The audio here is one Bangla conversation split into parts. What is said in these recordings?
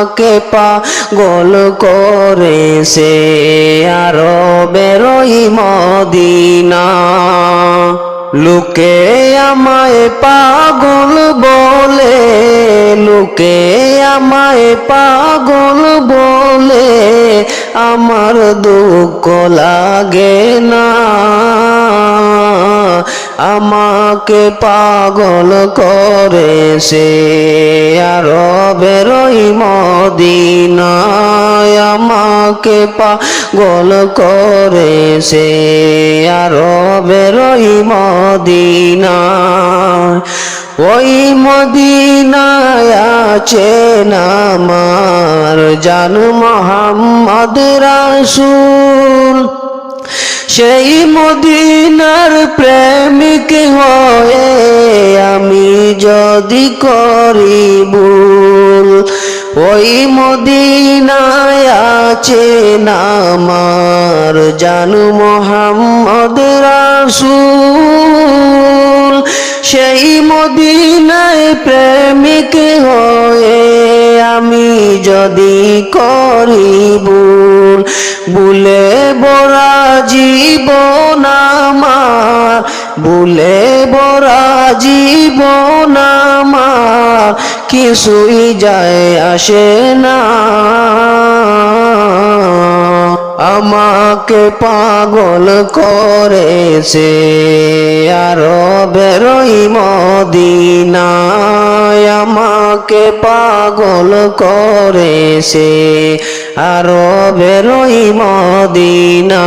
আমাকে করে সে আরও বেরোই মদিনা। লোকে আমায় পাগল বলে, লোকে আমায় পাগল বলে, আমার দুঃখ লাগে না। আমাকে পাগল করে সে আরও বেরোই মদিনায় আমাকে পাগল করে সে আরও বেরোই মদিনায়। ওই মদিনায় আছেন আমার জান মোহাম্মদ রাসূল। সেই মদিনার প্রেমিক হয়ে আমি যদি করি ভুল, ওই মদিনায় আছে আমার জানু মোহাম্মদ রাসূল। সেই মদিনায় প্রেমিক হয়ে আমি যদি করি বরা জীবন আমার কিছুই যায় আসে না। আমাকে পাগল করেছে আরও বেরোই মদিনায়। আমাকে পাগল করেছে আরও বেরোই মদিনা।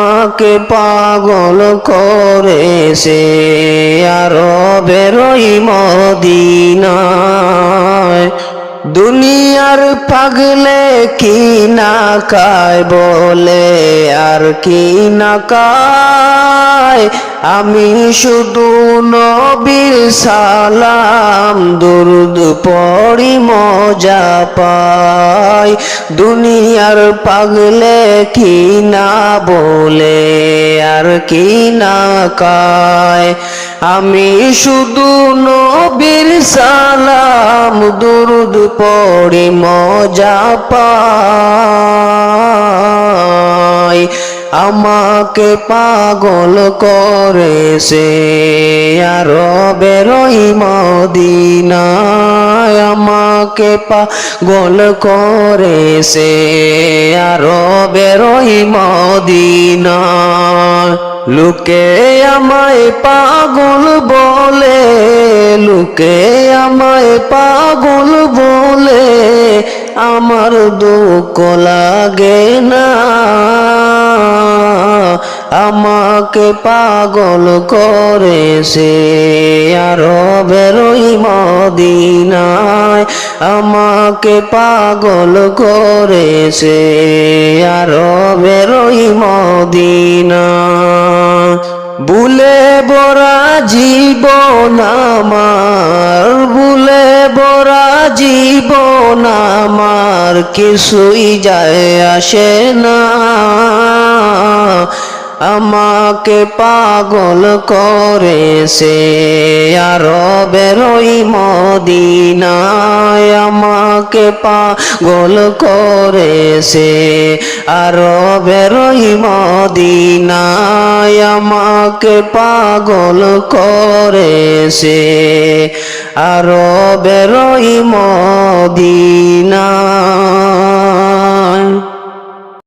আমাকে পাগল করে সে আরও বেরোই মদিনায়। দুনিয়ার পাগলে কি না কায় বলে আর কি না কায় আমি শুধু নবীর সালাম, দুরুদ পড়ি, মজা পাই। দুনিয়ার পাগলে কি না বলে, আর কি না কায়। আমি শুধু নবীর সালাম, দুরুদ পড়ি, মজা পাই। আমাকে পাগল করে সে আরও বেরোই মদিনায় আমাকে পাগল করে সে আরও বেরোই মদিনায়। লোকে আমায় পাগল বলে, লোকে আমায় পাগল বলে। আমার দুঃখ লাগে না। আমাকে পাগল করে সে আরও বেরোই মদিনায়। আমাকে পাগল করে সে আরও বেরোই মদিনায়। বুলে বরা জীবন আমার বুলে বরা জীবন আমার কিছুই যায় আসে না। আমাকে পাগল করেছে আরও বেরোই মদিনায়। আমাকে পাগল করে সে আরও বেরোই মদিনায়। আমাকে পাগল করে সে আরও বেরোই মদিনায়।